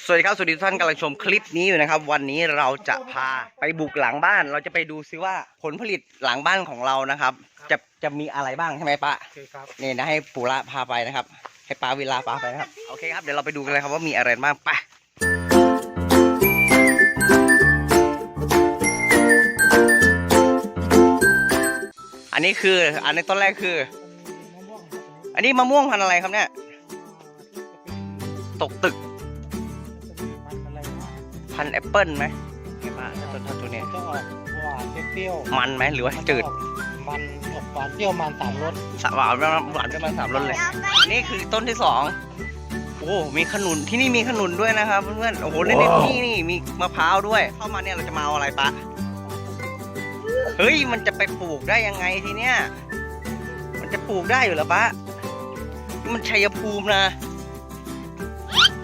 สวัสดีครับสวัสดีทุกท่านกำลังชมคลิปนี้อยู่นะครับ วันนี้เราจะพาไปบุกหลังบ้าน เราจะไปดูซิว่าผลผลิตหลังบ้านของเรานะครับ จะจะมีอะไรบ้างใช่ไหมปะโอเคครับนี่นะให้ปูระพาไปนะครับ ให้ปาเวลาพาไปนะครับโอเคครับเดี๋ยวเราไปดูกันเลยครับว่ามีอะไรบ้างไปอันนี้คืออันนี้ต้นแรกคือ อันนี้มะม่วงพันธุ์อะไรครับเนี่ยตกตึก พันธุ์แอปเปิลไหมไงบ้างต้นเท่าตัวเนี้ยจะออกหวานเปรี้ยวมันไหมหรือว่าจืดมันออกหวานเปรี้ยวมันสามรสสหวานหวานประมาณสามรสเลย นี่คือต้นที่สองโอ้มีขนุนที่นี่มีขนุนด้วยนะครับเพื่อนๆโอ้โหนี่นี่นี่มีมะพร้าวด้วย เข้ามาเนี่ยเราจะมาเอาอะไรปะเฮ้ยมันจะไปปลูกได้ยังไงทีเนี้ยมันจะปลูกได้อยู่เหรอปะนี่มันชัยภูมินะอั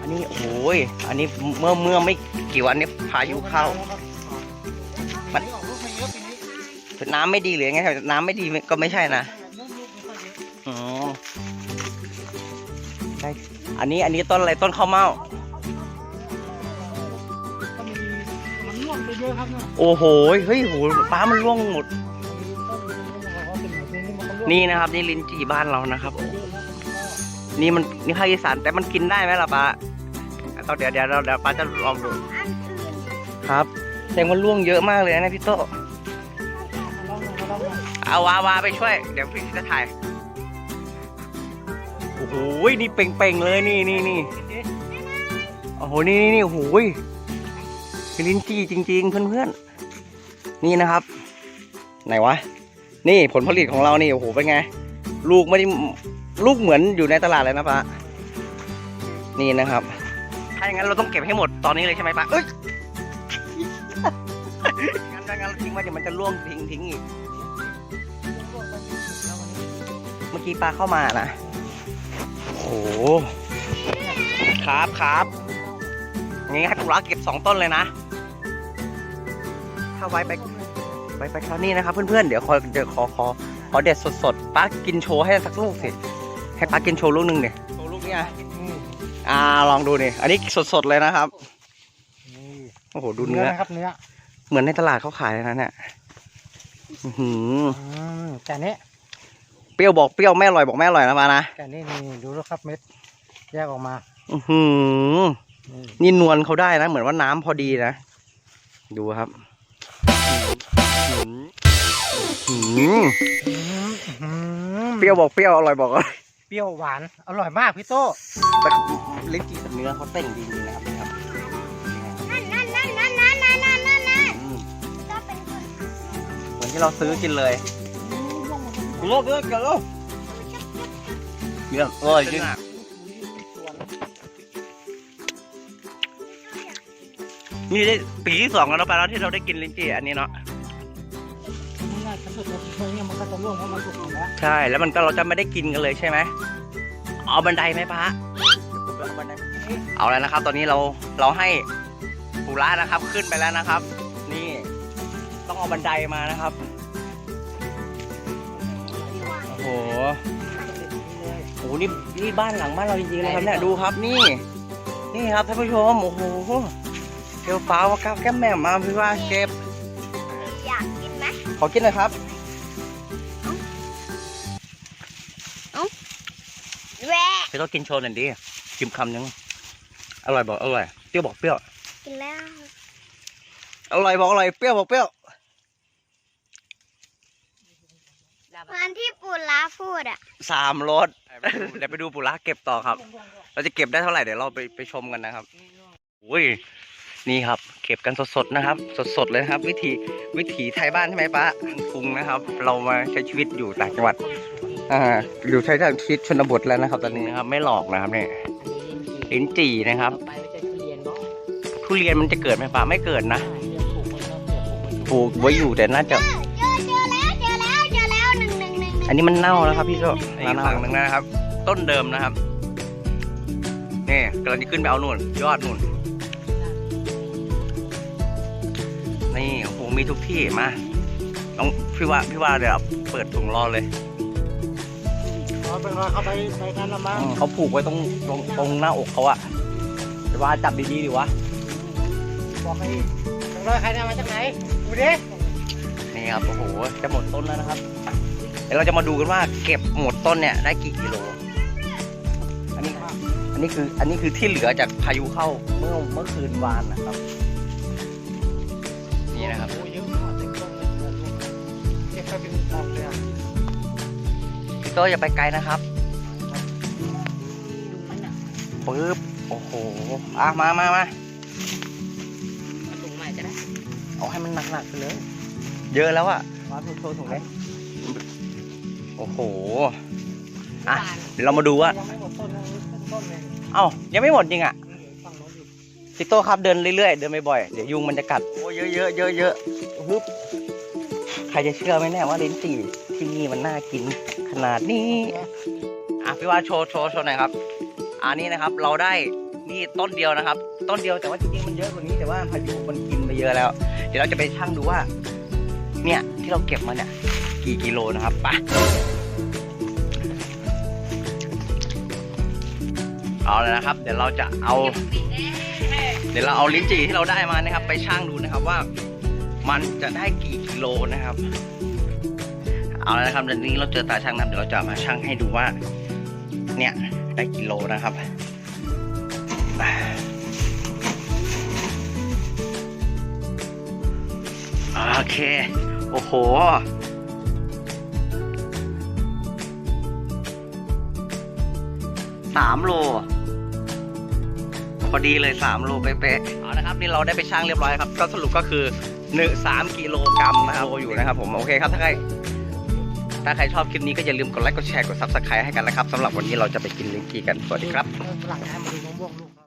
นนี้โอ้ยอันนี้เมื่อเมื่อไม่กี่วันนี้พายุเข้า มันออกลูกมาเยอะปีนี้น้ำไม่ดีหรือไงน้ำไม่ดีก็ไม่ใช่นะลูกลูกไม่ค่อยเยอะอ๋อใช่อันนี้อันนี้ต้นอะไรต้นข้าวเม่าก็มีมันร่วงไปเยอะครับเนี่ยโอ้โหเฮ้ยโหป้ามันร่วงหมดมีต้นมันก็เป็นแบบนี้มันก็ร่วงนี่นะครับ นี่ลิ้นจี่บ้านเรานะครับ นี่มันนี่ภาคอีสานแต่มันกินได้ไหมล่ะป้า เอาเดี๋ยวเดี๋ยวเราเดี๋ยวป้าจะลองดูครับแสดงว่าร่วงเยอะมากเลยนะพี่โตลองหน่อยลองหน่อยเอาวาวาไปช่วย เดี๋ยวพี่จะถ่ายโอ้โหนี่เป่งๆเลยนี่นี่นี่โอ้โหนี่นี่นี่โอ้โหเป็นลิ้นจี่จริง ๆ เพื่อนๆนี่นะครับ ไหนวะนี่ผลผลิตของเรานี่โอ้โหเป็นไง ลูกไม่ได้ลูกเหมือนอยู่ในตลาดเลยนะป้านี่นะครับ ถ้าอย่างนั้นเราต้องเก็บให้หมดตอนนี้เลยใช่ไหมป้าเอ้ยงั้นถ้างั้นเราทิ้งไว้เดี๋ยวมันจะร่วงทิ้งทิ้งอีก เมื่อกี้ปลาเข้ามานะโอ้โห ครับครับงี้ให้กุระเก็บสองต้นเลยนะ ถ้าไว้ไปไปไปคราวนี้นะครับ เพื่อนๆ เดี๋ยวขอเดี๋ยวขอขอขอเด็ดสดๆป้ากินโชว์ให้สักลูกสิ ให้ป้ากินโชว์ลูกหนึ่งเนี่ยโชว์ลูกเนี่ย อืมอ่าลองดูนี่อันนี้สดๆเลยนะครับนี่โอ้โหดูเนื้อนะครับเนื้อเหมือนในตลาดเขาขายเลยนะเนี่ยอื้อหืออืมแต่นี้เปรี้ยวบอกเปรี้ยวไม่อร่อยบอกไม่อร่อยนะป้านะแต่นี่นี่ดูแล้วครับเม็ด แยกออกมาอื้อหือนี่นี่นวลเขาได้นะ เหมือนว่าน้ำพอดีนะ ดูครับอื้อหืออืมอืมเปรี้ยวบอกเปรี้ยวอร่อยบอกอร่อย เปรี้ยวหวาน อร่อยมากพี่โต้แต่ลิ้นจี่กับเนื้อเขาเต้นดีจริงๆนะครับนี่ครับนั่นนั่นนั่นนั่นนั่นนั่นนั่นนั่นอืมก็เป็นคนเหมือนที่เราซื้อกินเลยเลิกเลิกเลิกเยี่ยมอร่อยจริงนี่ได้ปีที่สองแล้วนะไปแล้วที่เราได้กินลิ้นจี่อันนี้เนาะ รงนี้มันก็จะร่วงเพราะมันสุกหมดแล้วใช่ แล้วมันก็เราจะไม่ได้กินกันเลยใช่ไหม เอาบันไดไหมป้าเอาแล้วนะครับ ตอนนี้เราเราให้ปูระนะครับ ขึ้นไปแล้วนะครับ นี่ต้องเอาบันไดมานะครับ โอ้โห โอ้โห นี่นี่บ้านหลังบ้านเราจริงๆเลยครับเนี่ย ดูครับนี่ นี่ครับท่านผู้ชม โอ้โหเกลียวฟ้าวก้าวแก้มแม่มาพี่ว่าเก็บ อยากกินไหมขอกินหน่อยครับ พี่ต้องกินโชว์หน่อยดิชิมคำนึงอร่อยบอกอร่อยเปรี้ยวบอกเปรี้ยวกินแล้วอร่อยบอกอร่อยเปรี้ยวบอกเปรี้ยววันที่ปู่ลาพูดอะสามรสเดี๋ยวไปดูปุระเก็บต่อครับ เราจะเก็บได้เท่าไหร่เดี๋ยวเราไปไปชมกันนะครับอุ้ยนี่ครับ เก็บกันสดๆนะครับ สดๆเลยนะครับ วิถีวิถีไทยบ้านใช่ไหมป้ากรุงนะครับ เรามาใช้ชีวิตอยู่ต่างจังหวัด อ่าอยู่ใช้ชีวิตชนบทแล้วนะครับ ตอนนี้นะครับ ไม่หลอกนะครับเนี่ยลิ้นจี่นะครับ ไปไม่ใช่ทุเรียนเนาะทุเรียนมันจะเกิดไหมป้าไม่เกิดนะเรียนปลูกไว้ครับเรียนปลูกไว้ปลูกไว้อยู่แต่น่าจะเจอเจอเจอแล้วเจอแล้วเจอแล้วหนึ่งหนึ่งหนึ่งหนึ่งอันนี้มันเน่าแล้วครับ พี่โจอีกฝั่งหนึ่งนะครับ ต้นเดิมนะครับนี่กำลังจะขึ้นไปเอานู่นยอดนู่นนี่โอ้โหมีทุกที่มาต้องพี่ว่าพี่ว่าเดี๋ยวเปิดถุงรอเลย เอาเป็นว่าเขาไปไปนั้นละมั้งเขาผูกไว้ตรงตรงตรงหน้าอกเขาอะว่าจับดีๆดิวะบอกให้ตรงร้อยใครเนี่ยมาจากไหนดูดินี่ครับโอ้โหจะหมดต้นแล้วนะครับเดี๋ยวเราจะมาดูกันว่าเก็บหมดต้นเนี่ยได้กี่กิโลอันนี้อันนี้คืออันนี้คือที่เหลือจากพายุเข้าเมื่อเมื่อคืนวานนะครับ นี่นะครับโอ้เยอะมากเต็มต้นเลยเก็บไปเป็นกองเลยอะ พี่โตอย่าไปไกลนะครับปึ๊บโอ้โหอะมามามาถุงใหม่จะได้เอาให้มันหนักๆไปเลยเยอะแล้วอะมาโชว์โชว์ถุงเลยโอ้โหอะเดี๋ยวเรามาดูว่ายังไม่หมดต้นนะต้นเลยเอ้ายังไม่หมดจริงอะนี่ฝั่งโน้นอยู่พี่โตครับเดินเรื่อยๆเดินบ่อยๆเดี๋ยวยุงมันจะกัดโอ้เยอะเยอะเยอะเยอะฮึบ ใครจะเชื่อไหมเนี่ยว่าลิ้นจี่ที่นี่มันน่ากินขนาดนี้ อะพี่ว่าโชว์โชว์โชว์หน่อยครับ อันนี้นะครับเราได้นี่ต้นเดียวนะครับ ต้นเดียวแต่ว่าจริงๆมันเยอะกว่านี้แต่ว่าพายุมันกินไปเยอะแล้ว เดี๋ยวเราจะไปชั่งดูว่า เนี่ยที่เราเก็บมาเนี่ยกี่กิโลนะครับไปเอาเลยนะครับ เดี๋ยวเราจะเอา เดี๋ยวเราเอาลิ้นจี่ที่เราได้มานะครับ ไปชั่งดูนะครับว่า มันจะได้กี่กิโลนะครับ เอาแล้วนะครับเดี๋ยวนี้เราเจอตาช่างนะครับเดี๋ยวเราจะมาชั่งให้ดูว่า เนี่ยได้กิโลนะครับโอเค โอ้โหสามโลพอดีเลยสามโลเป๊ะๆเอาละครับ นี่เราได้ไปชั่งเรียบร้อยครับ ก็สรุปก็คือ หนึ่งสามกิโลกรัมนะครับโลอยู่นะครับผมโอเคครับถ้าใครถ้าใครชอบคลิปนี้ก็อย่าลืมกดไลค์กดแชร์กดซับสไครต์ให้กันนะครับสำหรับวันนี้เราจะไปกินลิ้นจี่กันสวัสดีครับฝรั่งให้มาดูมะม่วงลูก